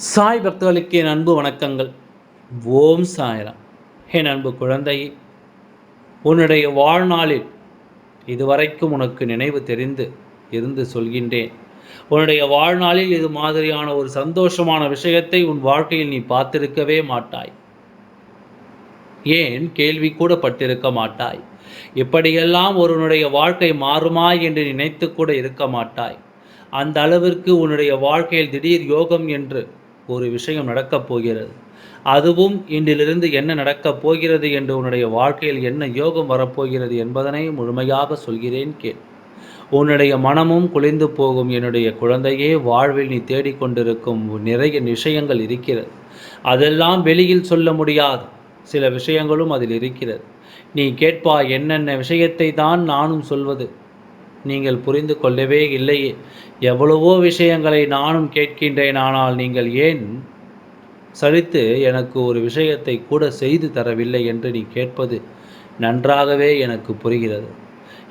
சாய் பக்தர்களுக்கு என் அன்பு வணக்கங்கள். ஓம் சாய்ராம். என் அன்பு குழந்தையே உன்னுடைய வாழ்நாளில் இதுவரைக்கும் உனக்கு நினைவு தெரிந்து இருந்து சொல்கின்றேன். உன்னுடைய வாழ்நாளில் இது மாதிரியான ஒரு சந்தோஷமான விஷயத்தை உன் வாழ்க்கையில் நீ பார்த்திருக்கவே மாட்டாய். ஏன்? கேள்வி கூட பட்டிருக்க மாட்டாய். இப்படியெல்லாம் ஒருவனுடைய வாழ்க்கை மாறுமா என்று நினைத்து கூட இருக்க மாட்டாய். அந்த அளவிற்கு உன்னுடைய வாழ்க்கையில் திடீர் யோகம் என்று ஒரு விஷயம் நடக்கப் போகிறது. அதுவும் இன்றிலிருந்து என்ன நடக்கப் போகிறது என்று உன்னுடைய வாழ்க்கையில் என்ன யோகம் வரப்போகிறது என்பதனை முழுமையாக சொல்கிறேன் கேள். உன்னுடைய மனமும் குளிந்து போகும் என்னுடைய குழந்தையே வாழ்வில் நீ தேடிக்கொண்டிருக்கும் நிறைய விஷயங்கள் இருக்கிறது. அதெல்லாம் வெளியில் சொல்ல முடியாது. சில விஷயங்களும் அதில் இருக்கிறது. நீ கேட்பாய் என்னென்ன விஷயத்தை தான் நானும் சொல்வது. நீங்கள் புரிந்து கொள்ளவே இல்லையே எவ்வளவோ விஷயங்களை நானும் கேட்கின்றேன் ஆனால் நீங்கள் ஏன் சலித்து எனக்கு ஒரு விஷயத்தை கூட செய்து தரவில்லை என்று நீ கேட்பது நன்றாகவே எனக்கு புரிகிறது.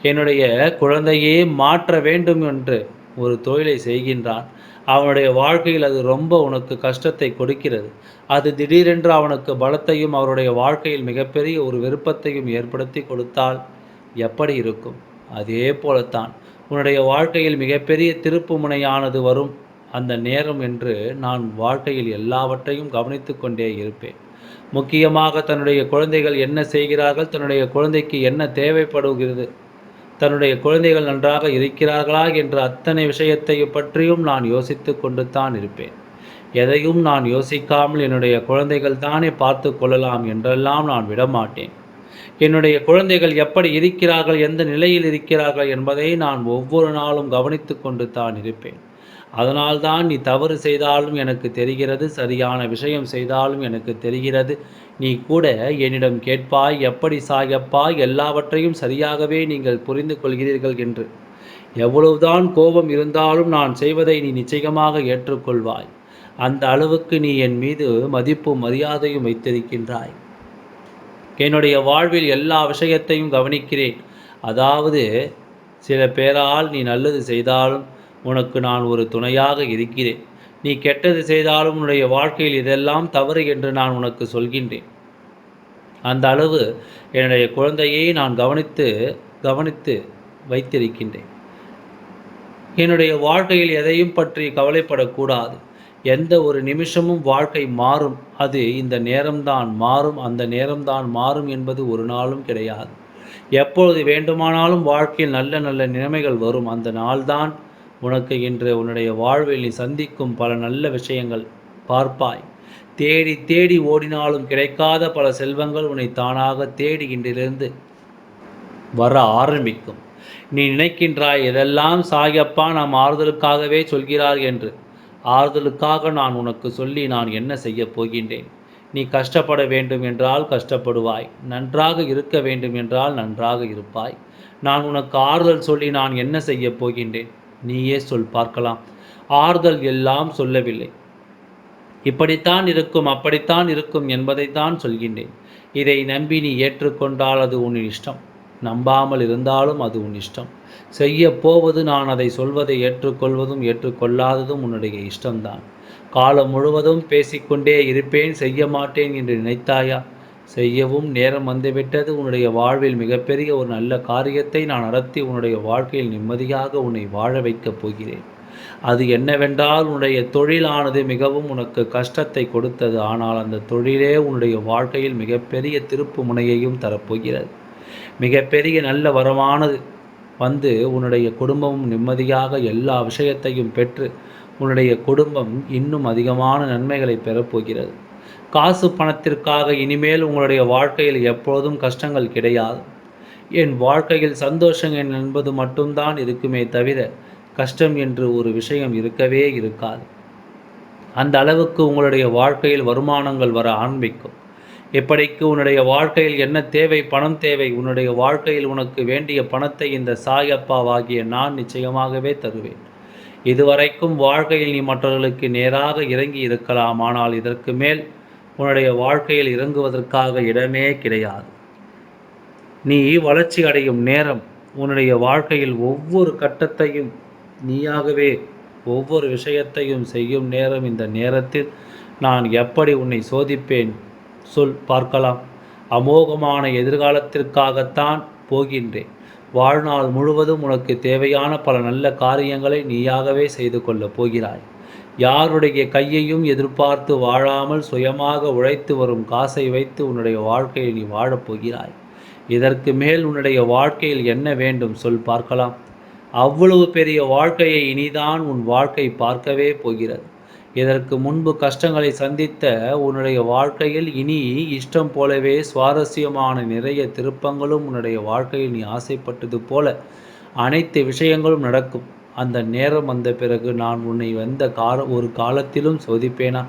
என்னுடைய குழந்தையே மாற்ற வேண்டும் என்று ஒரு தொழிலை செய்கின்றான். அவனுடைய வாழ்க்கையில் அது ரொம்ப உனக்கு கஷ்டத்தை கொடுக்கிறது. அது திடீரென்று அவனுக்கு பலத்தையும் அவருடைய வாழ்க்கையில் மிகப்பெரிய ஒரு விருப்பத்தையும் ஏற்படுத்தி கொடுத்தால் எப்படி இருக்கும்? அதே போலத்தான் உன்னுடைய வாழ்க்கையில் மிகப்பெரிய திருப்பு முனையானது வரும் அந்த நேரம் என்று நான் வாழ்க்கையில் எல்லாவற்றையும் கவனித்து கொண்டே இருப்பேன். முக்கியமாக தன்னுடைய குழந்தைகள் என்ன செய்கிறார்கள் தன்னுடைய குழந்தைக்கு என்ன தேவைப்படுகிறது தன்னுடைய குழந்தைகள் நன்றாக இருக்கிறார்களா என்ற அத்தனை விஷயத்தை பற்றியும் நான் யோசித்து கொண்டு தான் இருப்பேன். எதையும் நான் யோசிக்காமல் என்னுடைய குழந்தைகள் தானே பார்த்து கொள்ளலாம் என்றெல்லாம் நான் விடமாட்டேன். என்னுடைய குழந்தைகள் எப்படி இருக்கிறார்கள் எந்த நிலையில் இருக்கிறார்கள் என்பதை நான் ஒவ்வொரு நாளும் கவனித்து கொண்டு தான் இருப்பேன். அதனால்தான் நீ தவறு செய்தாலும் எனக்கு தெரிகிறது சரியான விஷயம் செய்தாலும் எனக்கு தெரிகிறது. நீ கூட என்னிடம் கேட்பாய் எப்படி சாயப்பா எல்லாவற்றையும் சரியாகவே நீங்கள் புரிந்து கொள்கிறீர்கள் என்று. எவ்வளவுதான் கோபம் இருந்தாலும் நான் செய்வதை நீ நிச்சயமாக ஏற்றுக்கொள்வாய். அந்த அளவுக்கு நீ என் மீது மதிப்பும் மரியாதையும் வைத்திருக்கின்றாய். என்னுடைய வாழ்வில் எல்லா விஷயத்தையும் கவனிக்கிறேன். அதாவது சில பேரால் நீ நல்லது செய்தாலும் உனக்கு நான் ஒரு துணையாக இருக்கிறேன். நீ கெட்டது செய்தாலும் உன்னுடைய வாழ்க்கையில் இதெல்லாம் தவறு என்று நான் உனக்கு சொல்கின்றேன். அந்த அளவு என்னுடைய குழந்தையை நான் கவனித்து கவனித்து வைத்திருக்கின்றேன். என்னுடைய வாழ்க்கையில் எதையும் பற்றி கவலைப்படக்கூடாது. எந்த ஒரு நிமிஷமும் வாழ்க்கை மாறும். அது இந்த நேரம்தான் மாறும். அந்த நேரம்தான் மாறும் என்பது ஒரு நாளும் கிடையாது. எப்பொழுது வேண்டுமானாலும் வாழ்க்கையில் நல்ல நல்ல நிலைமைகள் வரும். அந்த நாள்தான் உனக்கு இன்று உன்னுடைய வாழ்வில் நீ சந்திக்கும் பல நல்ல விஷயங்கள். பார்ப்பாய். தேடி தேடி ஓடினாலும் கிடைக்காத பல செல்வங்கள் உன்னை தானாக தேடி இன்றிலிருந்து வர ஆரம்பிக்கும். நீ நினைக்கின்றாய் எதெல்லாம் சாயப்பா நாம் ஆறுதலுக்காகவே சொல்கிறார் என்று. ஆறுதலுக்காக நான் உனக்கு சொல்லி நான் என்ன செய்யப் போகின்றேன்? நீ கஷ்டப்பட வேண்டும் என்றால் கஷ்டப்படுவாய். நன்றாக இருக்க வேண்டும் என்றால் நன்றாக இருப்பாய். நான் உனக்கு ஆறுதல் சொல்லி நான் என்ன செய்யப் போகின்றேன்? நீயே சொல் பார்க்கலாம். ஆறுதல் எல்லாம் சொல்லவில்லை. இப்படித்தான் இருக்கும் அப்படித்தான் இருக்கும் என்பதைத்தான் சொல்கின்றேன். இதை நம்பி நீ ஏற்றுக்கொண்டால் அது உன் இஷ்டம். நம்பாமல் இருந்தாலும் அது உன் இஷ்டம். செய்ய போவது நான் அதை சொல்வதை ஏற்றுக்கொள்வதும் ஏற்றுக்கொள்ளாததும் உன்னுடைய இஷ்டம்தான். காலம் முழுவதும் பேசிக்கொண்டே இருப்பேன் செய்ய மாட்டேன் என்று நினைத்தாயா? செய்யவும் நேரம் வந்துவிட்டது. உன்னுடைய வாழ்வில் மிகப்பெரிய ஒரு நல்ல காரியத்தை நான் நடத்தி உன்னுடைய வாழ்க்கையில் நிம்மதியாக உன்னை வாழ வைக்கப் போகிறேன். அது என்னவென்றால் உன்னுடைய தொழிலானது மிகவும் உனக்கு கஷ்டத்தை கொடுத்தது. ஆனால் அந்த தொழிலே உன்னுடைய வாழ்க்கையில் மிகப்பெரிய திருப்பு முனையையும் தரப்போகிறது. மிகப்பெரிய நல்ல வரமானது வந்து உன்னுடைய குடும்பமும் நிம்மதியாக எல்லா விஷயத்தையும் பெற்று உன்னுடைய குடும்பம் இன்னும் அதிகமான நன்மைகளை பெறப்போகிறது. காசு பணத்திற்காக இனிமேல் உங்களுடைய வாழ்க்கையில் எப்பொழுதும் கஷ்டங்கள் கிடையாது. என் வாழ்க்கையில் சந்தோஷம் என்பது மட்டும்தான் இருக்குமே தவிர கஷ்டம் என்று ஒரு விஷயம் இருக்கவே இருக்காது. அந்த அளவுக்கு உங்களுடைய வாழ்க்கையில் வருமானங்கள் வர ஆரம்பிக்கும். இப்படிக்கு உன்னுடைய வாழ்க்கையில் என்ன தேவை பணம் தேவை உன்னுடைய வாழ்க்கையில் உனக்கு வேண்டிய பணத்தை இந்த சாயப்பாவாகிய நான் நிச்சயமாகவே தருவேன். இதுவரைக்கும் வாழ்க்கையில் நீ மற்றவர்களுக்கு நேராக இறங்கி இருக்கலாம் ஆனால் இதற்கு மேல் உன்னுடைய வாழ்க்கையில் இறங்குவதற்காக இடமே கிடையாது. நீ வளர்ச்சி அடையும் நேரம் உன்னுடைய வாழ்க்கையில் ஒவ்வொரு கட்டத்தையும் நீயாகவே ஒவ்வொரு விஷயத்தையும் செய்யும் நேரம் இந்த நேரத்தில் நான் எப்படி உன்னை சோதிப்பேன்? சொல் பார்க்கலாம். அமோகமான எதிர்காலத்திற்காகத்தான் போகின்றேன். வாழ்நாள் முழுவதும் உனக்கு தேவையான பல நல்ல காரியங்களை நீயாகவே செய்து கொள்ளப் போகிறாய். யாருடைய கையையும் எதிர்பார்த்து வாழாமல் சுயமாக உழைத்து வரும் காசை வைத்து உன்னுடைய வாழ்க்கையை நீ வாழப்போகிறாய் இதற்கு மேல் உன்னுடைய வாழ்க்கையில் என்ன வேண்டும் சொல் பார்க்கலாம். அவ்வளவு பெரிய வாழ்க்கையை இனிதான் உன் வாழ்க்கை பார்க்கவே போகிறது. இதற்கு முன்பு கஷ்டங்களை சந்தித்த உன்னுடைய வாழ்க்கையில் இனி இஷ்டம் போலவே சுவாரஸ்யமான நிறைய திருப்பங்களும் உன்னுடைய வாழ்க்கையில் நீ ஆசைப்பட்டது போல அனைத்து விஷயங்களும் நடக்கும். அந்த நேரம் வந்த பிறகு நான் உன்னை வந்த கால ஒரு காலத்திலும் சோதிப்பேனா?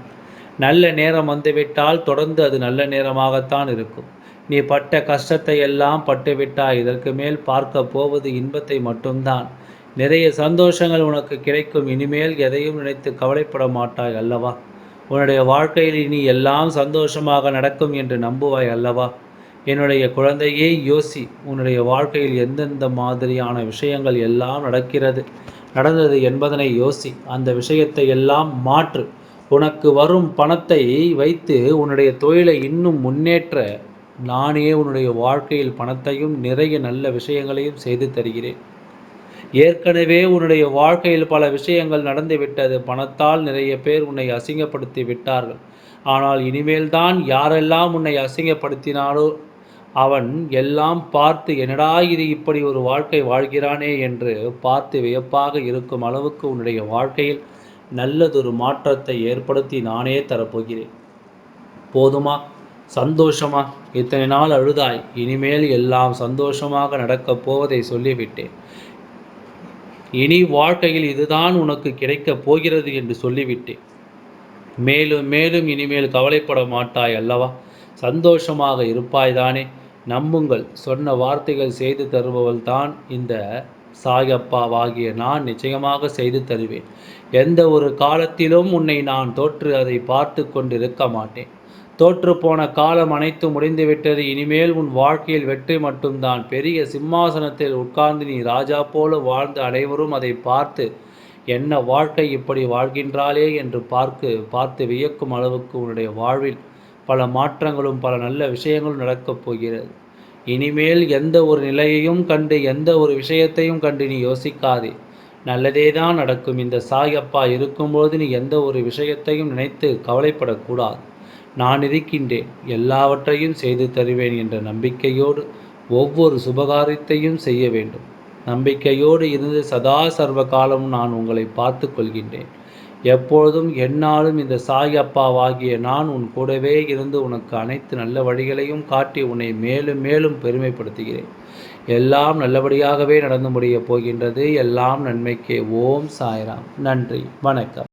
நல்ல நேரம் வந்துவிட்டால் தொடர்ந்து அது நல்ல நேரமாகத்தான் இருக்கும். நீ பட்ட கஷ்டத்தை எல்லாம் பட்டுவிட்டாய். இதற்கு மேல் பார்க்க போவது இன்பத்தை மட்டும்தான். நிறைய சந்தோஷங்கள் உனக்கு கிடைக்கும். இனிமேல் எதையும் நினைத்து கவலைப்பட மாட்டாய் அல்லவா? உன்னுடைய வாழ்க்கையில் இனி எல்லாம் சந்தோஷமாக நடக்கும் என்று நம்புவாய் அல்லவா? என்னுடைய குழந்தையே யோசி. உன்னுடைய வாழ்க்கையில் எந்தெந்த மாதிரியான விஷயங்கள் எல்லாம் நடக்கிறது நடந்தது என்பதனை யோசி. அந்த விஷயத்தை எல்லாம் மாற்று. உனக்கு வரும் பணத்தை வைத்து உன்னுடைய தொழிலை இன்னும் முன்னேற்ற நானே உன்னுடைய வாழ்க்கையில் பணத்தையும் நிறைய நல்ல விஷயங்களையும் செய்து தருகிறேன். ஏற்கனவே உன்னுடைய வாழ்க்கையில் பல விஷயங்கள் நடந்துவிட்டது. பணத்தால் நிறைய பேர் உன்னை அசிங்கப்படுத்தி விட்டார்கள். ஆனால் இனிமேல் தான் யாரெல்லாம் உன்னை அசிங்கப்படுத்தினாலோ அவன் எல்லாம் பார்த்து என்னடா இது இப்படி ஒரு வாழ்க்கை வாழ்கிறானே என்று பார்த்து வியப்பாக இருக்கும் அளவுக்கு உன்னுடைய வாழ்க்கையில் நல்லதொரு மாற்றத்தை ஏற்படுத்தி நானே தரப்போகிறேன். போதுமா? சந்தோஷமா? இத்தனை நாள் அழுதாய். இனிமேல் எல்லாம் சந்தோஷமாக நடக்கப் போவதை சொல்லிவிட்டேன். இனி வாழ்க்கையில் இதுதான் உனக்கு கிடைக்கப் போகிறது என்று சொல்லிவிட்டேன். மேலும் மேலும் இனிமேல் கவலைப்பட மாட்டாய் அல்லவா? சந்தோஷமாக இருப்பாய்தானே? நம்புங்கள் சொன்ன வார்த்தைகள் செய்து தருபவள் தான் இந்த சாயப்பாவாகிய நான் நிச்சயமாக செய்து தருவேன். எந்த ஒரு காலத்திலும் உன்னை நான் தோற்று அதை பார்த்து கொண்டிருக்க மாட்டேன். தோற்றுப்போன காலம் அனைத்து முடிந்துவிட்டது. இனிமேல் உன் வாழ்க்கையில் வெற்றி மட்டும்தான். பெரிய சிம்மாசனத்தில் உட்கார்ந்து நீ ராஜா போல வாழ்ந்த அனைவரும் அதை பார்த்து என்ன வாழ்க்கை இப்படி வாழ்கின்றாளே? என்று பார்க்கு பார்த்து வியக்கும் அளவுக்கு உன்னுடைய வாழ்வில் பல மாற்றங்களும் பல நல்ல விஷயங்களும் நடக்கப் போகிறது. இனிமேல் எந்த ஒரு நிலையையும் கண்டு எந்த ஒரு விஷயத்தையும் கண்டு நீ யோசிக்காதே. நல்லதே தான் நடக்கும். இந்த சாயப்பா இருக்கும்போது நீ எந்த ஒரு விஷயத்தையும் நினைத்து கவலைப்படக்கூடாது. நான் இருக்கின்றேன் எல்லாவற்றையும் செய்து தருவேன் என்ற நம்பிக்கையோடு ஒவ்வொரு சுபகாரியத்தையும் செய்ய வேண்டும். நம்பிக்கையோடு இருந்து சதா சர்வ காலம் நான் உங்களை பார்த்து கொள்கின்றேன். எப்பொழுதும் என்னாலும் இந்த சாய் அப்பாவாகிய நான் உன் கூடவே இருந்து உனக்கு அனைத்து நல்ல வழிகளையும் காட்டி உன்னை மேலும் மேலும் பெருமைப்படுத்துகிறேன். எல்லாம் நல்லபடியாகவே நடந்து முடியப் போகின்றது. எல்லாம் நன்மைக்கே. ஓம் சாய்ராம். நன்றி. வணக்கம்.